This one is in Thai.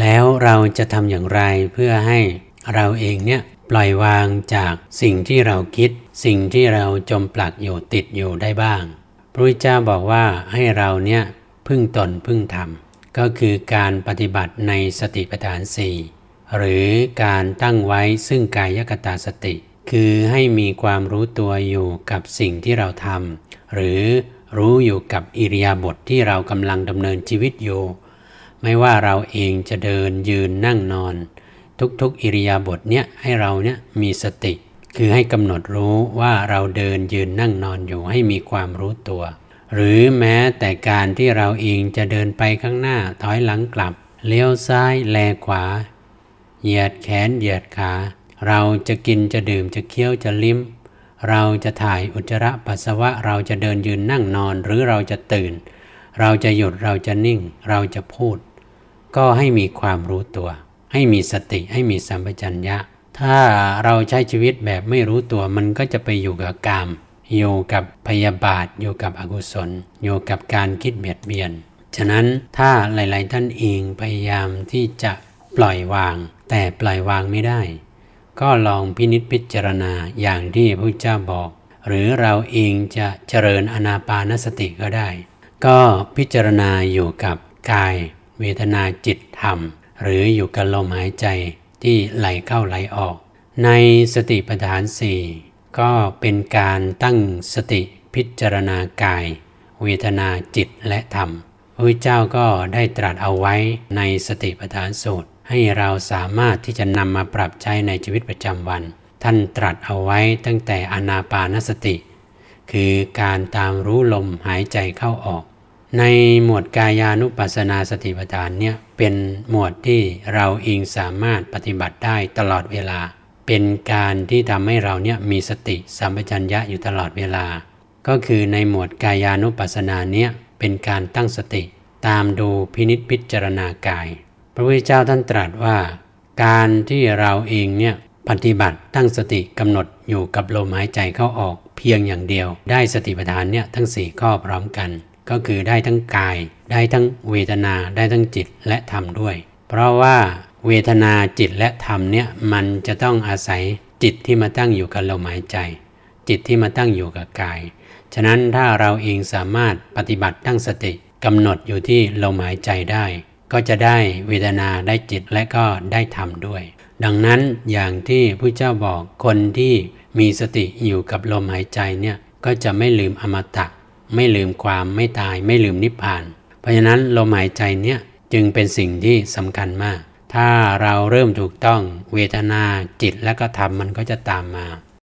แล้วเราจะทำอย่างไรเพื่อให้เราเองเนี่ยปล่อยวางจากสิ่งที่เราคิด สิ่งที่เราจมปลักอยู่ติดอยู่ได้บ้าง พระพุทธเจ้าบอกว่าให้เราเนี่ยพึ่งตนพึ่งธรรม ก็คือการปฏิบัติในสติปัฏฐานสี่หรือการตั้งไว้ซึ่งกายกตาสติ คือให้มีความรู้ตัวอยู่กับสิ่งที่เราทำหรือรู้อยู่กับอิริยาบถทที่เรากำลังดำเนินชีวิตอยู่ ไม่ว่าเราเองจะเดินยืนนั่งนอน ทุกๆอิริยาบถเนี้ยให้เราเนี่ยมีสติ คือให้กำหนดรู้ว่าเราเดินยืนนั่งนอนอยู่ให้มีความรู้ตัว หรือแม้แต่การที่เราเองจะเดินไปข้างหน้าถอยหลังกลับ เลี้ยวซ้ายแลขวา เหยียดแขนเหยียดขา เราจะกินจะดื่มจะเคี้ยวจะลิ้ม เราจะถ่ายอุจจาระปัสสาวะเราจะเดินยืนนั่งนอนหรือเราจะตื่นเราจะหยุดเราจะนิ่ง เราจะพูด ก็ให้มีความรู้ตัว ให้มีสติให้มีสัมปชัญญะ ถ้าเราใช้ชีวิตแบบไม่รู้ตัวมันก็จะไปอยู่กับกาม อยู่กับพยาบาท อยู่กับอกุศล อยู่กับการคิดเบียดเบียน ฉะนั้นถ้าหลาย ๆ ท่านเองพยายามที่จะปล่อยวาง แต่ปล่อยวางไม่ได้ ก็ลองพินิจพิจารณาอย่างที่พระเจ้าบอก หรือเราเองจะเจริญอนาปานสติก็ได้ ก็พิจารณาอยู่กับกาย เวทนาจิตธรรม หรืออยู่กับลมหายใจที่ไหลเข้าไหลออก ในสติปัฏฐานสี่ก็เป็นการตั้งสติพิจารณากาย เวทนาจิตและธรรมพระเจ้าก็ได้ตรัสเอาไว้ในสติปัฏฐานสูตร ให้เราสามารถที่จะนำมาปรับใช้ในชีวิตประจำวัน ท่านตรัสเอาไว้ตั้งแต่อนาปานสติ คือการตามรู้ลมหายใจเข้าออก ในหมวดกายานุปัสสนาสติปัฏฐานเนี่ยเป็นหมวดที่เราเองสามารถปฏิบัติได้ตลอดเวลา เป็นการที่ทำให้เราเนี่ยมีสติสัมปชัญญะอยู่ตลอดเวลา ก็คือในหมวดกายานุปัสสนาเนี่ยเป็นการตั้งสติ ตามดูพินิจพิจารณากาย พระพุทธเจ้าท่านตรัสว่า การที่เราเองเนี่ยปฏิบัติตั้งสติกำหนดอยู่กับลมหายใจเข้าออกเพียงอย่างเดียว ได้สติปัฏฐานเนี่ยทั้ง 4 ข้อพร้อมกัน ก็คือได้ทั้งกาย ได้ทั้งเวทนาได้ทั้งจิตและธรรมด้วย เพราะว่าเวทนาจิตและธรรมเนี่ยมันจะต้องอาศัยจิตที่มาตั้งอยู่กับลมหายใจ จิตที่มาตั้งอยู่กับกาย ฉะนั้นถ้าเราเองสามารถปฏิบัติตั้งสติกำหนดอยู่ที่ลมหายใจได้ ก็จะได้เวทนาได้จิตและก็ได้ธรรมด้วย ดังนั้นอย่างที่พระเจ้าบอกคนที่มีสติอยู่กับลมหายใจเนี่ยก็จะไม่ลืมอมตะ ไม่ลืมความไม่ตายไม่ลืมนิพพาน เพราะฉะนั้นลมหายใจเนี่ยจึงเป็นสิ่งที่สำคัญมาก ถ้าเราเริ่มถูกต้องเวทนาจิตและก็ธรรมมันก็จะตามมา